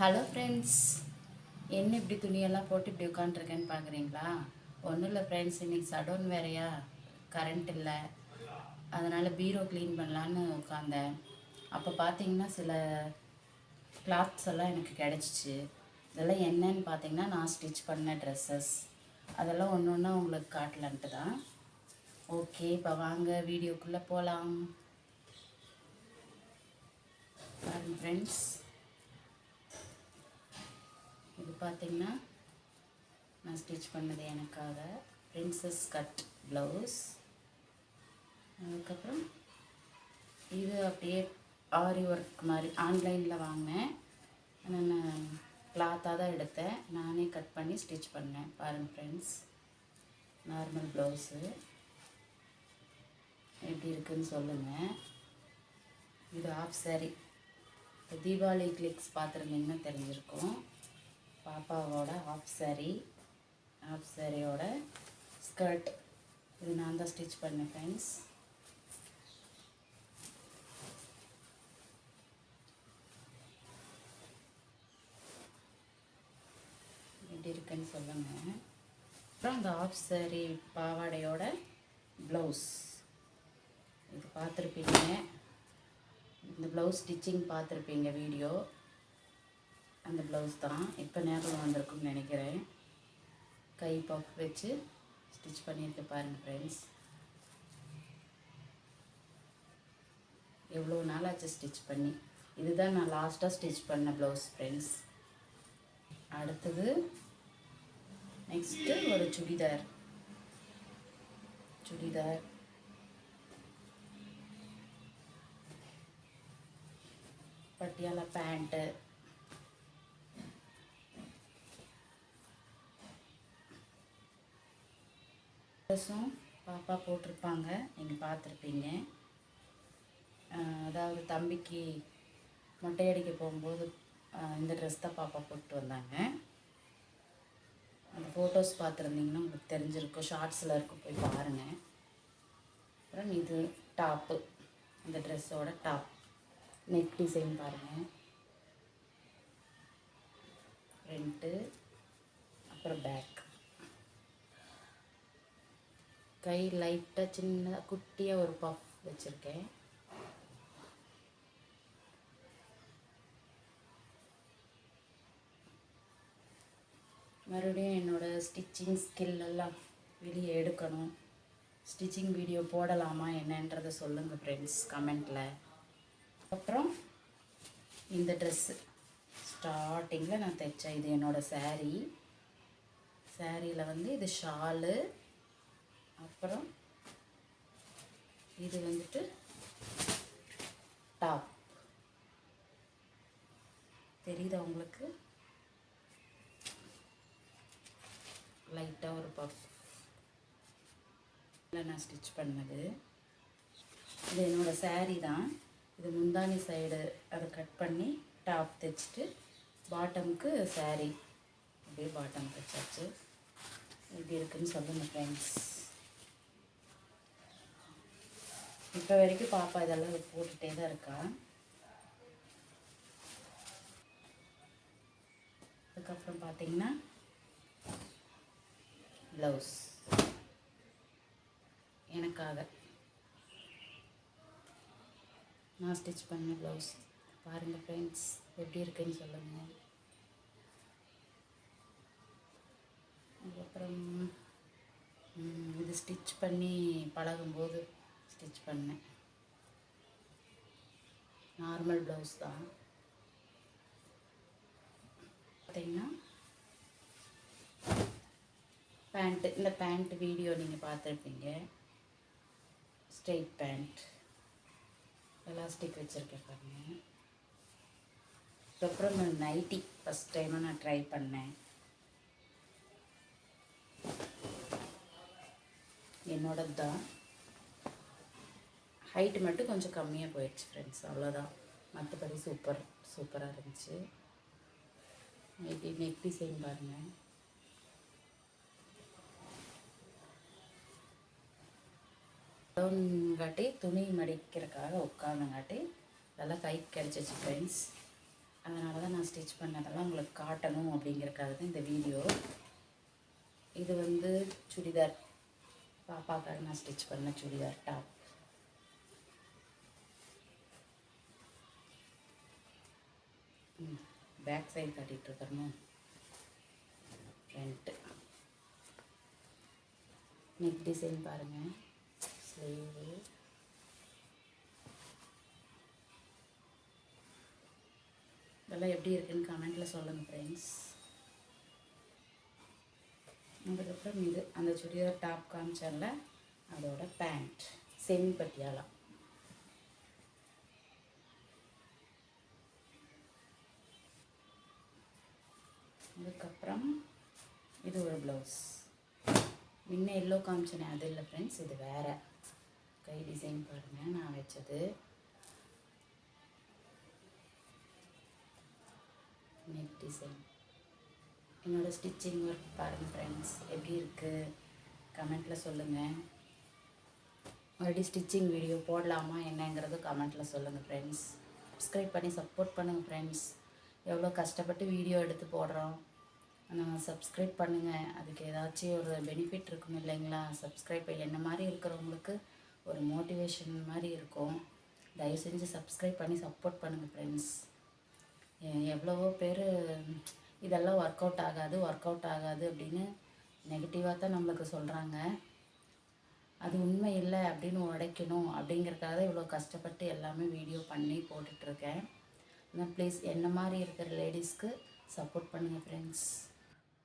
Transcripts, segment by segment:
Hello friends என்ன இப்படி துணியெல்லாம் போட்டு இப்படி உட்காந்துருக்கேன்னு பார்க்குறீங்களா ஒன்றும் இல்லை ஃப்ரெண்ட்ஸ் இன்றைக்கி சடோன் வேறையா? கரண்ட் இல்லை. அதனால் பீரோ க்ளீன் பண்ணலான்னு உட்காந்தேன் அப்போ பார்த்தீங்கன்னா சில கிளாத்ஸ் எல்லாம் எனக்கு கிடச்சிச்சு. இதெல்லாம் என்னன்னு பார்த்தீங்கன்னா நான் ஸ்டிச் பண்ண ட்ரெஸ்ஸஸ் அதெல்லாம் ஒன்று ஒன்றா உங்களுக்கு காட்டலான்ட்டு தான். ஓகே இப்போ வாங்க வீடியோக்குள்ளே போகலாம் ஃப்ரெண்ட்ஸ் இது பார்த்தீங்கன்னா நான் ஸ்டிச் பண்ணது எனக்காக பிரின்சஸ் கட் ப்ளவுஸ் அதுக்கப்புறம் இது அப்படியே ஆரி ஒர்க் மாதிரி ஆன்லைனில் வாங்கினேன். நான் கிளாத்தாக தான் எடுத்தேன். நானே கட் பண்ணி ஸ்டிச் பண்ணேன். பாருங்கள் ஃப்ரெண்ட்ஸ் நார்மல் ப்ளவுஸு எப்படி இருக்குன்னு சொல்லுங்கள் இது ஆஃப் சாரி இப்போ தீபாவளி கிளிக்ஸ் பார்த்துருந்தீங்கன்னா தெரிஞ்சிருக்கும். பாப்பாவோட ஆஃப் saree ஆஃப் சாரியோட ஸ்கர்ட் இது நான் தான் ஸ்டிச் பண்ணேன் ஃப்ரெண்ட்ஸ் எப்படி இருக்குன்னு சொல்லுங்கள் அப்புறம் அந்த ஆஃப் saree பாவாடையோட ப்ளவுஸ் இது பார்த்துருப்பீங்க. இந்த ப்ளவுஸ் ஸ்டிச்சிங் பார்த்துருப்பீங்க வீடியோ அந்த ப்ளவுஸ் தான். இப்போ ஞாபகம் வந்திருக்கும்னு நினைக்கிறேன். கை பஃப் வச்சு ஸ்டிச் பண்ணியிருக்க பாருங்கள் ஃப்ரெண்ட்ஸ் எவ்வளோ நாள் ஆச்சு ஸ்டிச் பண்ணி. இதுதான் நான் லாஸ்ட்டாக ஸ்டிச் பண்ண ப்ளவுஸ் ஃப்ரெண்ட்ஸ் அடுத்தது நெக்ஸ்ட்டு ஒரு சுடிதார். சுடிதார். பட்டியாலா பேண்ட்டு ட்ரெஸ்ஸும் பாப்பா போட்டிருப்பாங்க. நீங்கள் பார்த்துருப்பீங்க. அதாவது தம்பிக்கு மொட்டை அடிக்க போகும்போது இந்த ட்ரெஸ் தான் பாப்பா போட்டு வந்தாங்க. அந்த ஃபோட்டோஸ் பார்த்துருந்தீங்கன்னா உங்களுக்கு தெரிஞ்சிருக்கும். ஷார்ட்ஸில் இருக்கும் போய் பாருங்கள் அப்புறம் இது டாப்பு இந்த ட்ரெஸ்ஸோட டாப் நெக் டிசைன் பாருங்கள் ஃப்ரண்ட்டு அப்புறம் பேக் கை லைட்டாக சின்னதாக குட்டியாக ஒரு பஃப் வச்சுருக்கேன். மறுபடியும் என்னோடய ஸ்டிச்சிங் ஸ்கில்லெல்லாம் வெளியே எடுக்கணும். ஸ்டிச்சிங் வீடியோ போடலாமா என்னன்றதை சொல்லுங்கள் ஃப்ரெண்ட்ஸ் கமெண்ட்டில் அப்புறம் இந்த ட்ரெஸ்ஸு ஸ்டார்டிங்கில் நான் தைச்சேன் இது என்னோடய சேரீ சாரியில் வந்து இது ஷாலு அப்புறம் இது வந்துட்டு டாப். தெரியுதா உங்களுக்கு? லைட்டாக ஒரு பஃப். இல்லை நான் ஸ்டிச் பண்ணது. இது என்னோடய சாரீ தான். இது முந்தானி சைடு அதை கட் பண்ணி டாப் தைச்சிட்டு பாட்டமுக்கு சாரீ அப்படியே பாட்டம் தைச்சாச்சு. எப்படி இருக்குன்னு சொல்லுங்கள் ஃப்ரெண்ட்ஸ் இப்போ வரைக்கும் பாப்பா இதெல்லாம் போட்டுகிட்டே தான் இருக்கா. அதுக்கப்புறம் பார்த்தீங்கன்னா ப்ளவுஸ் எனக்காக. நான் ஸ்டிச் பண்ண ப்ளவுஸ் பாருங்கள் ஃப்ரெண்ட்ஸ் எப்படி இருக்குன்னு சொல்லுங்கள் அதுக்கப்புறம் இது ஸ்டிச் பண்ணி பழகும்போது ஸ்டிச் பண்ணேன். நார்மல் ப்ளவுஸ் தான். பார்த்தீங்கன்னா பேண்ட்டு இந்த பேண்ட் வீடியோ நீங்கள் பார்த்துருப்பீங்க. ஸ்ட்ரெயிட் பேண்ட் எலாஸ்டிக் வச்சுருக்கேன் பாருங்க. அதுக்கப்புறம் நைட்டி ஃபஸ்ட் டைமாக நான் ட்ரை பண்ணேன். என்னோடது தான் ஹைட்டு மட்டும் கொஞ்சம் கம்மியாக போயிடுச்சு ஃப்ரெண்ட்ஸ் அவ்வளோதான் மற்றபடி சூப்பர் சூப்பராக இருந்துச்சு. நைட்டி நெக் டிசைன் பாருங்கள் டவுன்காட்டி துணி மடிக்கிறதுக்காக உட்காந்தங்காட்டி நல்லா கை கிடச்சிச்சு ஃப்ரெண்ட்ஸ் அதனால தான் நான் ஸ்டிச் பண்ணதெல்லாம் உங்களுக்கு காட்டணும் அப்படிங்கிறக்காக தான் இந்த வீடியோ இது வந்து சுடிதார் பாப்பாக்காக நான் ஸ்டிச் பண்ண சுடிதார் டாப் பேக் சைடு காட்டிகிட்டு ஃப்ரண்ட்டு நெக் டிசைன் பாருங்கள் ஸ்லீவு இதெல்லாம் எப்படி இருக்குன்னு கமெண்ட்டில் சொல்லுங்கள் ஃப்ரெண்ட்ஸ் அதுக்கப்புறம் இது அந்த சுடிதார் டாப் காமிச்சல அதோட பேண்ட் செமி பட்டியாலாம். அதுக்கப்புறம் இது ஒரு ப்ளவுஸ் முன்ன எல்லோ காமிச்சினேன் அது இல்லை ஃப்ரெண்ட்ஸ் இது வேறு. கை டிசைன் பாருங்கள் நான் வச்சது. நெக் டிசைன் என்னோடய ஸ்டிச்சிங் ஒர்க் பாருங்கள் ஃப்ரெண்ட்ஸ் எப்படி இருக்குது கமெண்ட்டில் சொல்லுங்கள் மறுபடியும் ஸ்டிச்சிங் வீடியோ போடலாமா என்னங்கிறது கமெண்ட்டில் சொல்லுங்கள் ஃப்ரெண்ட்ஸ் சப்ஸ்கிரைப் பண்ணி சப்போர்ட் பண்ணுங்கள் ஃப்ரெண்ட்ஸ் எவ்வளோ கஷ்டப்பட்டு வீடியோ எடுத்து போடுறோம். ஆனால் சப்ஸ்கிரைப் பண்ணுங்கள் அதுக்கு ஏதாச்சும் ஒரு பெனிஃபிட் இருக்கும் இல்லைங்களா? சப்ஸ்கிரைப் என்ன மாதிரி இருக்கிறவங்களுக்கு ஒரு மோட்டிவேஷன் மாதிரி இருக்கும். தயவு செஞ்சு சப்ஸ்கிரைப் பண்ணி சப்போர்ட் பண்ணுங்கள் ஃப்ரெண்ட்ஸ் எவ்வளவோ பேர் இதெல்லாம் ஒர்க் அவுட் ஆகாது ஒர்க் அவுட் ஆகாது அப்படின்னு நெகட்டிவாக தான் நம்மளுக்கு சொல்கிறாங்க அது உண்மை இல்லை அப்படின்னு உடைக்கணும் அப்படிங்கிறக்காக தான் இவ்வளோ கஷ்டப்பட்டு எல்லாமே வீடியோ பண்ணி போட்டுட்ருக்கேன் ப்ளீஸ் என்ன மாதிரி இருக்கிற லேடிஸ்க்கு சப்போர்ட் பண்ணுங்கள் ஃப்ரெண்ட்ஸ்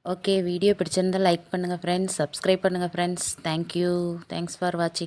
ஓகே வீடியோ பிடிச்சிருந்தா லைக் பண்ணுங்கள் ஃப்ரெண்ட்ஸ் சப்ஸ்கிரைப் பண்ணுங்கள் friends thank you thanks for வாட்சிங்